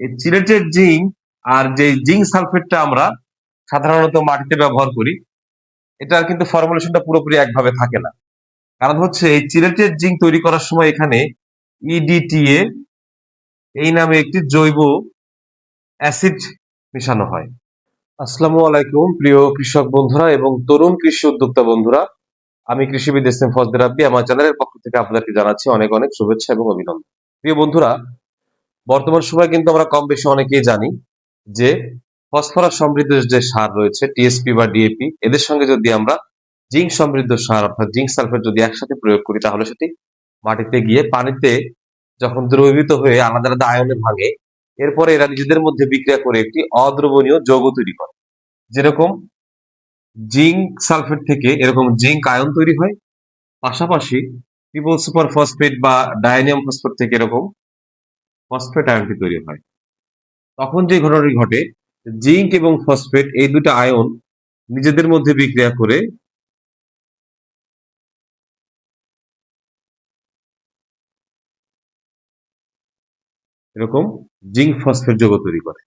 এই chelated zinc আর যে zinc সালফেটটা আমরা সাধারণত মাটিতে ব্যবহার করি, এটার কিন্তু ফর্মুলেশনটা পুরোপুরি একভাবে থাকে না। কারণ হচ্ছে এই চিলেটেড জিঙ্ক তৈরি করার সময় এখানে ইডিটিএ এই নামে একটি জৈব অ্যাসিড মেশানো হয়। আসসালামু আলাইকুম, প্রিয় কৃষক বন্ধুরা এবং তরুণ কৃষি উদ্যোক্তা বন্ধুরা। আমি কৃষিবিদ এস এম ফজদের রাব্বি, আমার চ্যানেলের পক্ষ থেকে আপনাদেরকে জানাচ্ছি অনেক অনেক শুভেচ্ছা এবং অভিনন্দন। প্রিয় বন্ধুরা বর্তমান সময়ে কিন্তু আমরা কম বেশি অনেকেই জানি যে ফসফরাস সমৃদ্ধ যে সার রয়েছে টিএসপি বা ডিএপি এদের সঙ্গে যদি আমরা জিঙ্ক সমৃদ্ধ সার অর্থাৎ জিঙ্ক সালফেট যদি একসাথে প্রয়োগ করি, তাহলে সেটি মাটিতে গিয়ে পানিতে যখন দ্রবীভূত হয়ে আলাদা আলাদা আয়নে ভাঙে, এরপরে এরা নিজেদের মধ্যে বিক্রিয়া করে একটি অদ্রবণীয় যৌগ তৈরি করে। যেরকম জিঙ্ক সালফেট থেকে এরকম জিঙ্ক আয়ন তৈরি হয়, পাশাপাশি ট্রিপল সুপার ফসফেট বা ডায়নিয়াম ফসফেট থেকে এরকম ফসফেট আয়নটি তৈরি হয়। তখন যে ঘটনাটি ঘটে, জিঙ্ক এবং ফসফেট এই দুটো আয়ন নিজেদের মধ্যে বিক্রিয়া করে এরকম জিঙ্ক ফসফেট যৌগ তৈরি করে।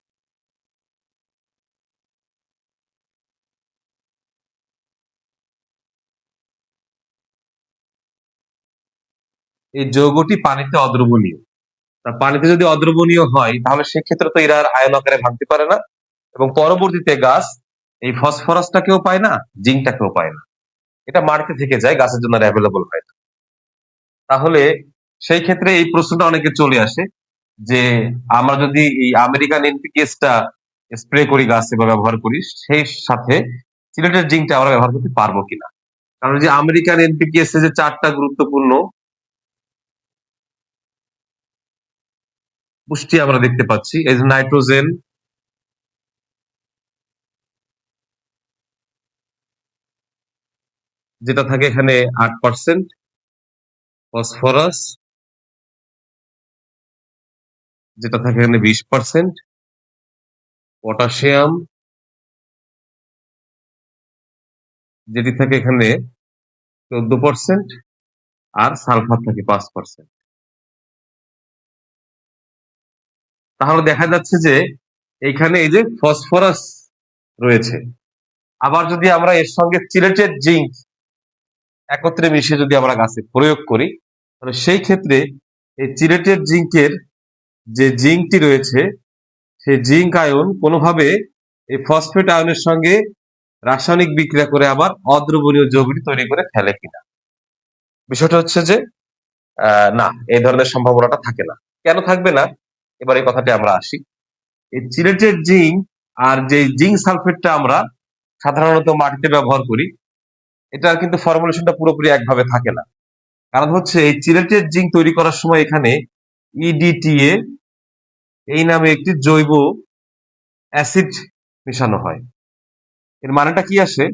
এই যৌগটি পানিতে অদ্রবণীয়। পানিতে যদি অদ্রবণীয় হয়, তাহলে সেক্ষেত্রে তো এরা আর আয়ন আকারে ভাঙতে পারে না। এবং পরবর্তীতে গাছ, এই ফসফরাসটাকেও পায় না, জিঙ্কটাকেও পায় না। এটা মাটিতে থেকে যায়, গাছের জন্য অ্যাভেলেবল হয় না। তাহলে সেই ক্ষেত্রে এই প্রশ্নটা অনেকে চলে আসে, যে আমরা যদি এই আমেরিকান এনপিকেসটা স্প্রে করি গাছে বা ব্যবহার করি, সেই সাথে সিলেটের জিঙ্কটা আমরা ব্যবহার করতে পারব কিনা? কারণ যে আমেরিকান এনপিকেস যে চারটা গুরুত্বপূর্ণ পুষ্টি আমরা দেখতে পাচ্ছি। এই যে নাইট্রোজেন। যেটা থাকে এখানে আট পার্সেন্ট ফসফরাস। যেটা থাকে এখানে বিশ পার্সেন্ট পটাশিয়াম। যেটি থাকে এখানে চোদ্দ পার্সেন্ট আর সালফার থাকে পাঁচ পার্সেন্ট তাহলে দেখা যাচ্ছে যে এখানে এই যে ফসফরাস রয়েছে। আবার যদি আমরা এর সঙ্গে চিলেটেড জিঙ্ক একত্রে মিশিয়ে যদি আমরা গাছে প্রয়োগ করি, তাহলে সেই ক্ষেত্রে এই চিলেটেড জিঙ্কের যে জিঙ্কটি রয়েছে, সেই জিঙ্ক আয়ন কোনোভাবে এই ফসফেট আয়নের সঙ্গে রাসায়নিক বিক্রিয়া করে আবার অদ্রবণীয় যৌগটি তৈরি করে ফেলে কিনা। বিষয়টা হচ্ছে যে না, এই ধরনের সম্ভাবনাটা থাকে না। কেন থাকবে না? এবার এই কথাটি আমরা আসি। এই চিলেটের জিঙ্ক আর যে জিঙ্ক সালফেটটা আমরা সাধারণত মাটিতে ব্যবহার করি এটার কিন্তু ফর্মুলেশনটা পুরোপুরি একভাবে থাকে না। কারণ হচ্ছে এই চিলেটের জিঙ্ক তৈরি করার সময় এখানে ইডিটিএ এই নামে একটি জৈব অ্যাসিড মেশানো হয়। এর মানেটা কি আসে?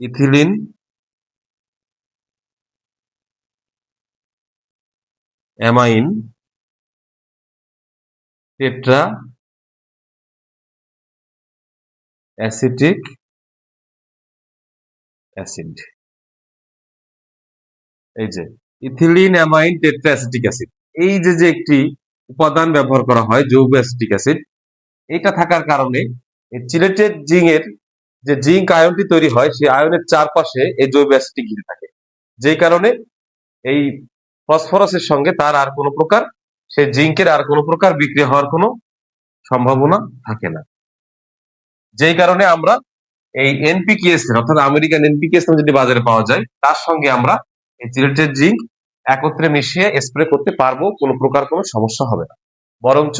Ethylene amine tetra acetic acid. এই যে, ethylene, amine, tetra, acetic acid. এই যে যে একটি উপাদান ব্যবহার করা হয় জৈব অ্যাসিটিক অ্যাসিড, এটা থাকার কারণে চিলেটেড এর যে জিঙ্ক আয়নটি তৈরি হয়, সেই আয়নের চারপাশে এই জৈব অ্যাসিডটি ঘিরে থাকে। যে কারণে এই ফসফরাসের সঙ্গে তার আর কোনো প্রকার সেই জিঙ্কের আর কোনো প্রকার বিক্রিয়া হওয়ার কোনো সম্ভাবনা থাকে না। যেই কারণে আমরা এই এনপিকেএস অর্থাৎ আমেরিকান এনপিকেএস যদি বাজারে পাওয়া যায়, তার সঙ্গে আমরা এই চিলেটেড জিঙ্ক একত্রে মিশিয়ে স্প্রে করতে পারব, কোনো প্রকার কোনো সমস্যা হবে না। বরঞ্চ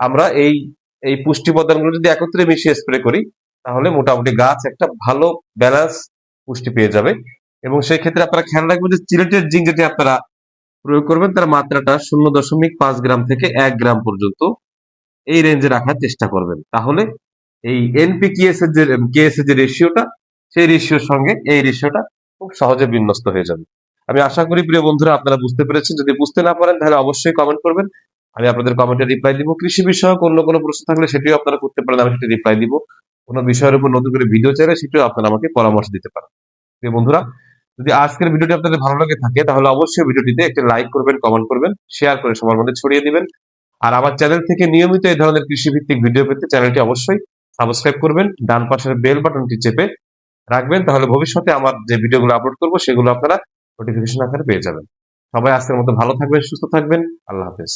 আমরা এই এই পুষ্টি উপাদানগুলো যদি একত্রে মিশিয়ে স্প্রে করি, তাহলে মোটামুটি গাছ একটা ভালো ব্যালেন্স পুষ্টি পেয়ে যাবে। এবং সেই ক্ষেত্রে আপনারা খেয়াল রাখবেন যে চিলেটেড জিঙ্ক যেটি আপনারা প্রয়োগ করবেন, তার মাত্রাটা শূন্য দশমিক পাঁচ গ্রাম থেকে এক গ্রাম পর্যন্ত এই রেঞ্জে রাখার চেষ্টা করবেন। তাহলে এই এনপিকেএস এর যে কেএস এর যে রেশিওটা সেই রেশিওর সঙ্গে এই রেশিওটা খুব সহজে বিন্যস্ত হয়ে যাবে। আমি আশা করি প্রিয় বন্ধুরা, আপনারা বুঝতে পেরেছেন। যদি বুঝতে না পারেন, তাহলে অবশ্যই কমেন্ট করবেন। আমি আপনাদের কমেন্টে রিপ্লাই দিব। কৃষি বিষয়ক অন্য কোনো প্রশ্ন থাকলে সেটিও আপনারা করতে পারেন। আমি সেটি রিপ্লাই দিব। কোনো বিষয়ের উপর নতুন করে ভিডিও চাইলে সেটিও আপনারা আমাকে পরামর্শ দিতে পারেন। প্রিয় বন্ধুরা যদি আজকের ভিডিওটি আপনাদের ভালো লাগে থাকে, তাহলে অবশ্যই ভিডিওটিতে একটি লাইক করবেন কমেন্ট করবেন শেয়ার করে সবার মধ্যে ছড়িয়ে দিবেন। আর আমার চ্যানেল থেকে নিয়মিত এই ধরনের কৃষিভিত্তিক ভিডিও পেতে চ্যানেলটি অবশ্যই সাবস্ক্রাইব করবেন, ডান পাশের বেল বাটনটি চেপে রাখবেন, তাহলে ভবিষ্যতে আমার যে ভিডিওগুলো আপলোড করব, সেগুলো আপনারা নোটিফিকেশন আকারে পেয়ে যাবেন। সবাই আজকের মতো ভালো থাকবেন, সুস্থ থাকবেন, আল্লাহ হাফেজ।